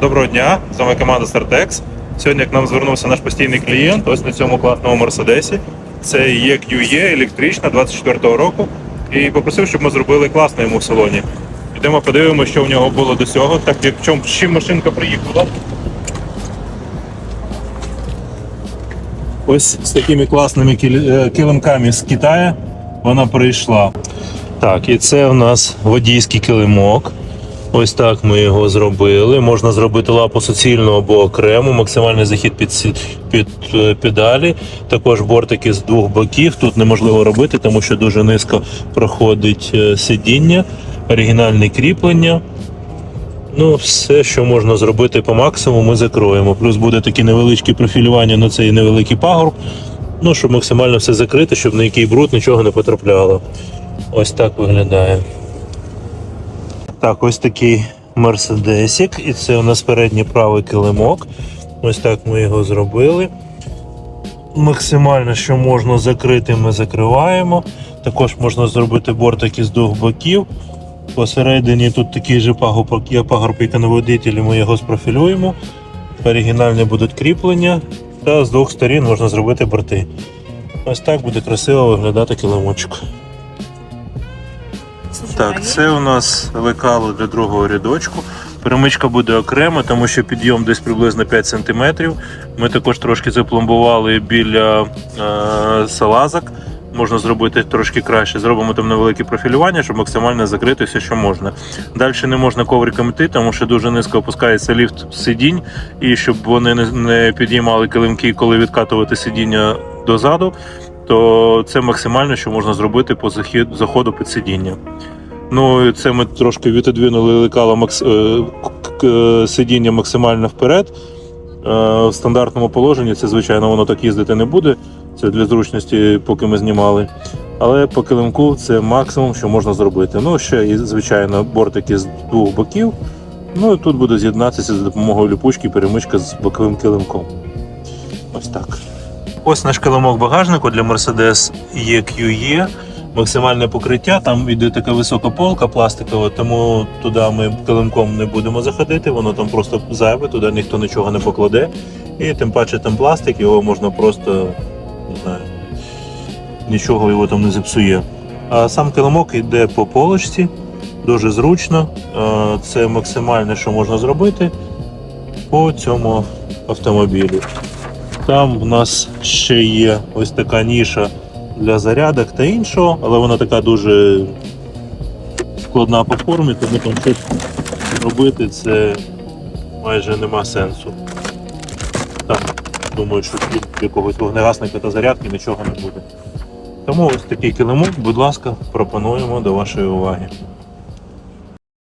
Доброго дня, з вами команда Startex. Сьогодні к нам звернувся наш постійний клієнт, ось на цьому класному Мерседесі. Це EQE електрична 24-го року. І попросив, щоб ми зробили класно йому в салоні. Йдемо подивимося, що в нього було до цього, так як з чим машинка приїхала. Ось з такими класними е, килимками з Китаю вона прийшла. Так, і це у нас водійський килимок. Ось так ми його зробили. Можна зробити лапу суцільну або окремо, максимальний захід під, під е, педалі. Також бортики з двох боків. Тут неможливо робити, тому що дуже низько проходить е, сидіння, оригінальне кріплення. Ну, все, що можна зробити по максимуму, ми закроємо. Плюс буде такі невеличкі профілювання на цей невеликий пагорб. Ну, щоб максимально все закрити, щоб на який бруд нічого не потрапляло. Ось так виглядає. Так, ось такий мерседесік, і це у нас передній правий килимок. Ось так ми його зробили. Максимально, що можна закрити, ми закриваємо. Також можна зробити бортики з двох боків. Посередині тут такий же пагорб, є пагорб, на водителі, ми його спрофілюємо. Оригінальні будуть кріплення, та з двох сторін можна зробити борти. Ось так буде красиво виглядати килимочок. Так, це у нас лекало для другого рядочку. Перемичка буде окремо, тому що підйом десь приблизно 5 см. Ми також трошки запломбували біля е, салазок. Можна зробити трошки краще. Зробимо там невелике профілювання, щоб максимально закрити все, що можна. Далі не можна ковриком йти, тому що дуже низько опускається ліфт сидінь, і щоб вони не, не підіймали килимки, коли відкатувати сидіння дозаду, то це максимально, що можна зробити по заходу під сидіння. Ну, це ми трошки відодвинули лекало макс... е, к- сидіння максимально вперед. Е, В стандартному положенні це, звичайно, воно так їздити не буде. Це для зручності, поки ми знімали. Але по килимку це максимум, що можна зробити. Ну, ще і, звичайно, бортики з двох боків. Ну і тут буде з'єднатися за допомогою ліпучки перемичка з боковим килимком. Ось так. Ось наш килимок багажнику для Mercedes EQE. Максимальне покриття, там йде така висока полка пластикова, тому туди ми килимком не будемо заходити, воно там просто зайве, туди ніхто нічого не покладе. І тим паче там пластик, його можна просто не знаю, нічого його там не зіпсує. А сам килимок йде по полочці, дуже зручно. Це максимальне, що можна зробити по цьому автомобілі. Там в нас ще є ось така ніша для зарядок та іншого, але вона така дуже складна по формі, тому там щось робити це майже нема сенсу. Там, думаю, що тут якогось вогнегасника та зарядки нічого не буде. Тому ось такий килимок, будь ласка, пропонуємо до вашої уваги.